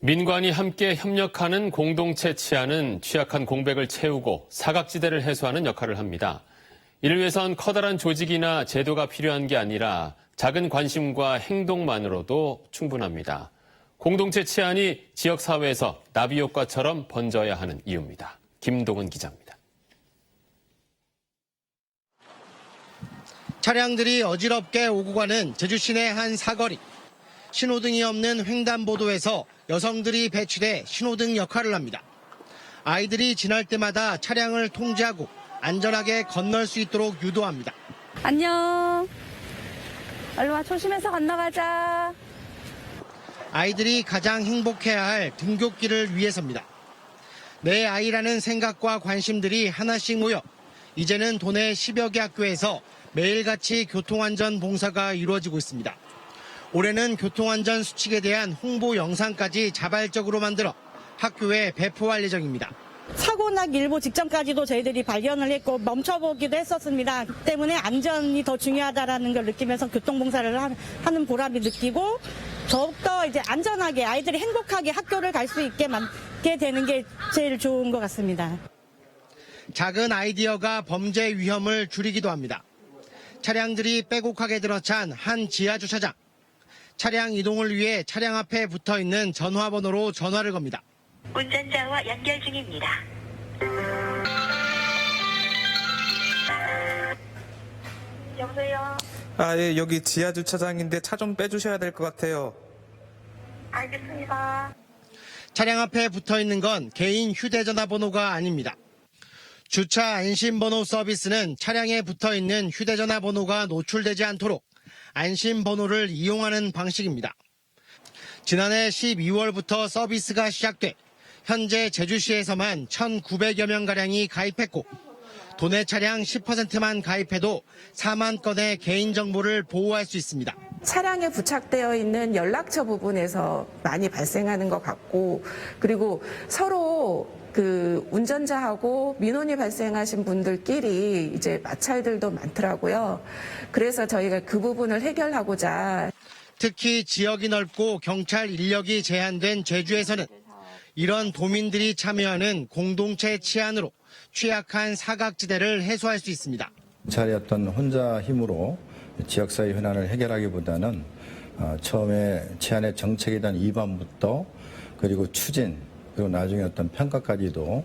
민관이 함께 협력하는 공동체 치안은 취약한 공백을 채우고 사각지대를 해소하는 역할을 합니다. 이를 위해선 커다란 조직이나 제도가 필요한 게 아니라 작은 관심과 행동만으로도 충분합니다. 공동체 치안이 지역사회에서 나비 효과처럼 번져야 하는 이유입니다. 김동은 기자입니다. 차량들이 어지럽게 오고 가는 제주 시내 한 사거리. 신호등이 없는 횡단보도에서 여성들이 배치돼 신호등 역할을 합니다. 아이들이 지날 때마다 차량을 통제하고 안전하게 건널 수 있도록 유도합니다. 안녕. 얼른 와, 조심해서 건너가자. 아이들이 가장 행복해야 할 등굣길을 위해서입니다. 내 아이라는 생각과 관심들이 하나씩 모여 이제는 도내 10여 개 학교에서 매일같이 교통안전 봉사가 이루어지고 있습니다. 올해는 교통안전 수칙에 대한 홍보 영상까지 자발적으로 만들어 학교에 배포할 예정입니다. 사고 나기 일보 직전까지도 저희들이 발견을 했고 멈춰보기도 했었습니다. 그 때문에 안전이 더 중요하다라는 걸 느끼면서 교통봉사를 하- 하는 보람이 느끼고 더욱더 이제 안전하게 아이들이 행복하게 학교를 갈 수 있게 만게 되는 게 제일 좋은 것 같습니다. 작은 아이디어가 범죄 위험을 줄이기도 합니다. 차량들이 빼곡하게 들어찬 한 지하 주차장. 차량 이동을 위해 차량 앞에 붙어 있는 전화번호로 전화를 겁니다. 운전자와 연결 중입니다. 여보세요? 아, 예, 여기 지하 주차장인데 차 좀 빼주셔야 될 것 같아요. 알겠습니다. 차량 앞에 붙어 있는 건 개인 휴대전화 번호가 아닙니다. 주차 안심번호 서비스는 차량에 붙어 있는 휴대전화 번호가 노출되지 않도록 안심 번호를 이용하는 방식입니다. 지난해 12월부터 서비스가 시작돼 현재 제주시에서만 1,900여 명가량이 가입했고 도내 차량 10%만 가입해도 4만 건의 개인정보를 보호할 수 있습니다. 차량에 부착되어 있는 연락처 부분에서 많이 발생하는 것 같고 그리고 서로 그 운전자하고 민원이 발생하신 분들끼리 이제 마찰들도 많더라고요. 그래서 저희가 그 부분을 해결하고자 특히 지역이 넓고 경찰 인력이 제한된 제주에서는 이런 도민들이 참여하는 공동체 치안으로 취약한 사각지대를 해소할 수 있습니다. 경찰의 어떤 혼자 힘으로 지역사회 현안을 해결하기보다는 어, 처음에 치안의 정책에 대한 위반부터 그리고 추진 그리고 나중에 어떤 평가까지도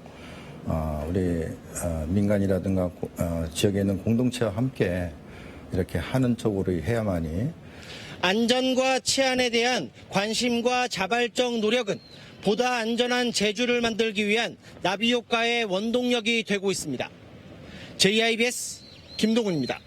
어, 우리 어, 민간이라든가 고- 어, 지역에 있는 공동체와 함께 이렇게 하는 쪽으로 해야만이 안전과 치안에 대한 관심과 자발적 노력은 보다 안전한 제주를 만들기 위한 나비 효과의 원동력이 되고 있습니다. JIBS 김동훈입니다.